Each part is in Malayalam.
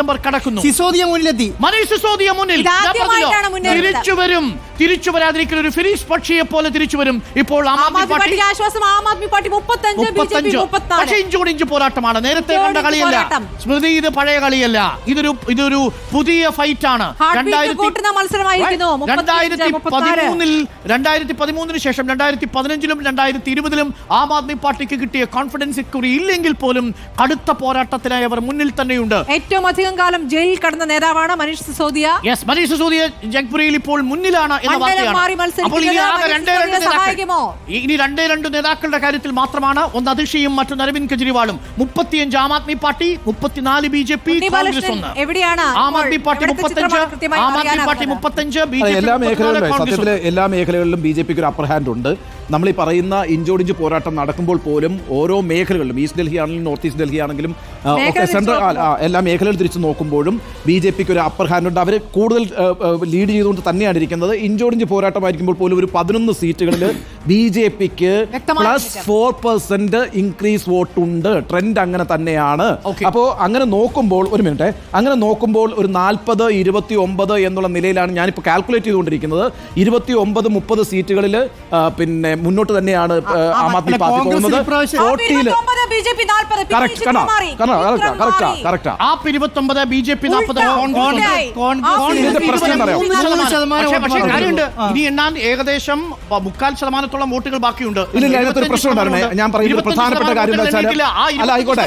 നമ്പർ കടക്കുന്നു. സിസോദിയ മുന്നിലെത്തി. മനീഷ് സിസോദിയ മുന്നിൽ. തിരിച്ചു വരും തിരിച്ചു വരാതിരിക്കുന്ന ഒരു ഫിനിഷ് പക്ഷിയെ പോലെ തിരിച്ചു വരും ഇപ്പോൾ ആം ആദ്മി പാർട്ടി ആശ്വാസം ആം ആദ്മി പാർട്ടി മുപ്പത്തഞ്ച് പക്ഷേ ഇഞ്ചോട് ഇഞ്ച് പോരാട്ടമാണ്. നേരത്തെ കണ്ട കളിയല്ല. സ്മൃതി ഇത് പഴയ കളിയല്ല. ഇതൊരു ഇതൊരു പുതിയ ഫൈറ്റ് ആണ് രണ്ടായിരത്തി. പതിമൂന്നിൽ രണ്ടായിരത്തി പതിമൂന്നിന് ശേഷം രണ്ടായിരത്തി പതിനഞ്ചിലും രണ്ടായിരത്തി ഇരുപതിലും ആം ആദ്മി പാർട്ടിക്ക് കിട്ടിയ കോൺഫിഡൻസ് ഇക്കുറി ഇല്ലെങ്കിൽ പോലും കടുത്ത പോരാട്ടത്തിനായി അവർ മുന്നിൽ തന്നെയുണ്ട്. ഏറ്റവും അധികം കാലം ജയിലിൽ കടന്ന നേതാവാണ് മനീഷ് സിസോദിയ. യെസ് മനീഷ് സിസോദിയ ജഗ്പുരയിൽ ഇപ്പോൾ മുന്നിലാണ് എന്ന വാർത്തയാണ്. അപ്പോൾ ഇനി ആകെ രണ്ടേ രണ്ട് സഹായിക്കുമോ? ഇനി രണ്ടേ രണ്ട് നേതാക്കളുടെ കാര്യത്തിൽ മാത്രമാണ്. ഒന്ന് അതിഷയും മറ്റൊന്ന് അരവിന്ദ് കെജ്രിവാളും. മുപ്പത്തിയഞ്ച് ആം ആദ്മി പാർട്ടി മുപ്പത്തിനാല് ബി ജെ പി കോൺഗ്രസ് ഒന്ന്. എവിടെയാണ്? ആം ആദ്മി പാർട്ടി മുപ്പത്തഞ്ച് ആം ആദ്മി പാർട്ടി മുപ്പത്തഞ്ച് ബി ജെ എല്ലാ പി മേഖലകളിലും സത്യത്തിൽ എല്ലാ മേഖലകളിലും ബി ജെ പിക്ക് ഒരു അപ്പർ ഹാൻഡ് ഉണ്ട്. നമ്മൾ ഈ പറയുന്ന ഇഞ്ചോടിഞ്ച് പോരാട്ടം നടക്കുമ്പോൾ പോലും ഓരോ മേഖലകളിലും ഈസ്റ്റ് ഡൽഹി ആണെങ്കിലും നോർത്ത് ഈസ്റ്റ് ഡൽഹി ആണെങ്കിലും ഒക്കെ സെൻട്രൽ എല്ലാ മേഖലകൾ തിരിച്ചു നോക്കുമ്പോഴും ബി ജെ പിക്ക് ഒരു അപ്പർ ഹാൻഡ് ഉണ്ട്. അവർ കൂടുതൽ ലീഡ് ചെയ്തുകൊണ്ട് തന്നെയാണ് ഇരിക്കുന്നത്. ഇഞ്ചോടിഞ്ച് പോരാട്ടമായിരിക്കുമ്പോൾ പോലും ഒരു പതിനൊന്ന് സീറ്റുകളിൽ ബി ജെ പിക്ക് പ്ലസ്. ഫോർ പെർസെന്റ് ഇൻക്രീസ് വോട്ടുണ്ട്. ട്രെൻഡ് അങ്ങനെ തന്നെയാണ്. അപ്പോൾ അങ്ങനെ നോക്കുമ്പോൾ ഒരു മിനിറ്റ് അങ്ങനെ നോക്കുമ്പോൾ ഒരു നാൽപ്പത് ഇരുപത്തി ഒമ്പത് എന്നുള്ള നിലയിലാണ് ഞാനിപ്പോൾ കാൽക്കുലേറ്റ് ചെയ്തുകൊണ്ടിരിക്കുന്നത്. ഇരുപത്തി ഒമ്പത് മുപ്പത് സീറ്റുകളിൽ പിന്നെ മുന്നോട്ട് തന്നെയാണ് ആ, ആദ്മി പാർട്ടി പോകുന്നത് ഫോർട്ടിയിൽ കറക്റ്റ്. കറക്റ്റ് കറക്റ്റ് ആപ്പ് ഇരുപത്തൊമ്പത് ബി ജെ പി നാൽപ്പത്. ഇനി എണ്ണാൻ ഏകദേശം മുക്കാൽ ശതമാനത്തോളം വോട്ടുകൾ ബാക്കിയുണ്ട്. ഇല്ല, പ്രശ്നം ഉണ്ടായിരുന്നേ. ഞാൻ പറയുന്നത് പ്രധാനപ്പെട്ട കാര്യം അല്ല ആയിക്കോട്ടെ.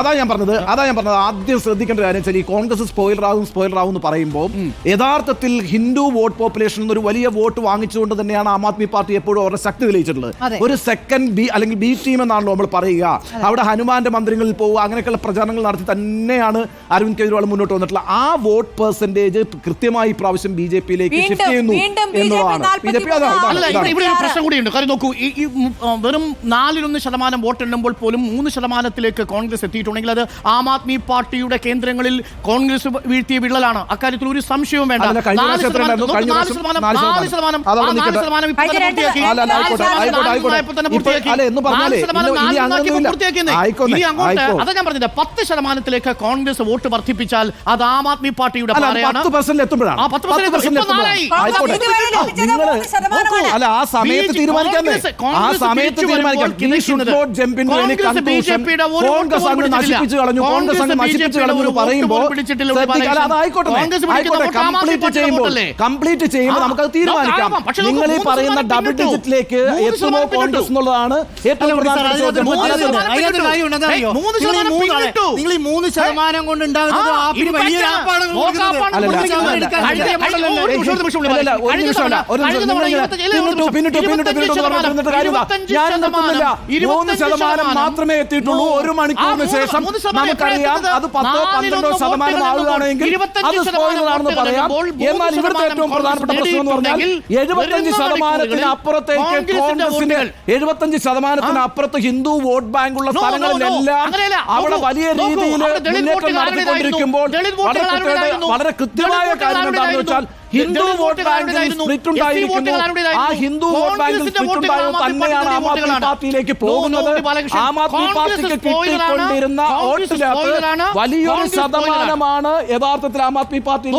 അതാ ഞാൻ പറഞ്ഞത്. അതാ ഞാൻ പറഞ്ഞത്. ആദ്യം ശ്രദ്ധിക്കേണ്ട കാര്യം വെച്ചാൽ ഈ കോൺഗ്രസ് സ്പോയിലർ ആവും സ്പോയിലർ ആവും എന്ന് പറയുമ്പോൾ യഥാർത്ഥത്തിൽ ഹിന്ദു വോട്ട് പോപ്പുലേഷൻ ഒരു വലിയ വോട്ട് വാങ്ങിച്ചുകൊണ്ട് തന്നെയാണ് ആം ആദ്മി പാർട്ടി എപ്പോഴും അവരുടെ ശക്തി തെളിയിച്ചിട്ടുള്ളത്. ഒരു സെക്കൻഡ് ബി അല്ലെങ്കിൽ ബി ടീം എന്നാണല്ലോ നമ്മൾ പറയുക. അവിടെ ഹനുമാന്റെ മന്ത്രികളിൽ പോവുക അങ്ങനെയൊക്കെയുള്ള പ്രചാരണങ്ങൾ നടത്തി തന്നെയാണ് അരവിന്ദ് കെജ്രിവാൾ മുന്നോട്ട് വന്നിട്ടുള്ള ആ വോട്ട് പെർസെന്റേജ് കൃത്യമായി പ്രാവശ്യം ബി ജെ പിയിലേക്ക് ഷിഫ്റ്റ് ചെയ്യുന്നു എന്നതാണ് ബി ജെ പി ഇവിടെ. ഒരു പ്രശ്നം കൂടിയുണ്ട്. കാര്യം നോക്കൂ ഈ വെറും നാലിലൊന്ന് ശതമാനം വോട്ട് എണ്ണുമ്പോൾ പോലും മൂന്ന് ശതമാനത്തിലേക്ക് കോൺഗ്രസ് എത്തിയിട്ടുണ്ടെങ്കിൽ അത് ആം ആദ്മി പാർട്ടിയുടെ കേന്ദ്രങ്ങളിൽ കോൺഗ്രസ് വീഴ്ത്തിയ വിള്ളലാണ്. അക്കാര്യത്തിൽ ഒരു സംശയവും വേണ്ട. ശതമാനം- ശതമാനം ശതമാനം. ശതമാനം. ശതമാനം ശതമാനം ശതമാനം ശതമാനം അതാ ഞാൻ പറഞ്ഞത് പത്ത് ശതമാനത്തിലേക്ക് കോൺഗ്രസ് വോട്ട് വർദ്ധിപ്പിച്ചാൽ അത് ആം ആദ്മി പാർട്ടിയുടെ അല്ല ആ, സമയത്ത് ആ സമയത്ത് തീരുമാനിക്കാം കോൺഗ്രസ് അങ്ങ് നശിപ്പിച്ചു കളഞ്ഞു. കോൺഗ്രസ് അങ്ങ് നശിപ്പിച്ചു കളഞ്ഞു പറയുമ്പോൾ കംപ്ലീറ്റ് ചെയ്യുമ്പോൾ? കംപ്ലീറ്റ് ചെയ്യുമ്പോൾ നമുക്കത് തീരുമാനിക്കാം. നിങ്ങൾ ഈ പറയുന്ന ഡബിൾ ഡിജിറ്റിലേക്ക് എത്തുമോ കോൺഗ്രസ് എന്നുള്ളതാണ് ഏറ്റവും പ്രധാനപ്പെട്ട ചോദ്യം. നിങ്ങൾ ഈ മൂന്ന് ശതമാനം കൊണ്ട് ഉണ്ടാകുന്നത് ആപ്പിന് വലിയ ആപ്പാണ്. ഞാൻ നിർത്തുന്നില്ല. മൂന്ന് ശതമാനം. മാത്രമേ എത്തിയിട്ടുള്ളൂ ഒരു മണിക്കൂറിന് ശേഷം നമുക്കറിയാം അത് പത്തോ പന്ത്രണ്ടോ ശതമാനം ആവുകയാണെങ്കിൽ അത് സ്പോയിലറാണെന്ന് പറയാം എന്നാൽ ഇവിടുത്തെ ഏറ്റവും പ്രധാനപ്പെട്ട പ്രശ്നം എന്ന് പറഞ്ഞാൽ എഴുപത്തഞ്ച് ശതമാനത്തിന് അപ്പുറത്തേക്ക് കോൺഗ്രസിന്റെ കോൺഗ്രസിന് എഴുപത്തഞ്ച് ശതമാനത്തിന് അപ്പുറത്ത് ഹിന്ദു വോട്ട് ബാങ്ക് ഉള്ള. സ്ഥലങ്ങളിലെല്ലാം അവിടെ വലിയ രീതിയിൽ മുന്നേറ്റം നടത്തിക്കൊണ്ടിരിക്കുമ്പോൾ വളരെ? വളരെ കൃത്യമായ കാര്യം എന്താണെന്ന് വെച്ചാൽ ഹിന്ദു വോട്ട് ബാങ്കിൽ? സ്പ്ലിറ്റ് ഉണ്ടായിരിക്കുന്നു ആ ഹിന്ദു വോട്ട് ബാങ്കിൽ സ്പ്രിറ്റ് സ്പ്ലിറ്റ് ഉണ്ടായത് തന്നെയാണ് ആം ആദ്മി. പാർട്ടിയിലേക്ക് പോകുന്നത്. ആം ആദ്മി പാർട്ടിക്ക് കിട്ടിക്കൊണ്ടിരുന്ന വോട്ട് വലിയൊരു ശതമാനമാണ് യഥാർത്ഥത്തിൽ ആം ആദ്മി പാർട്ടിയിൽ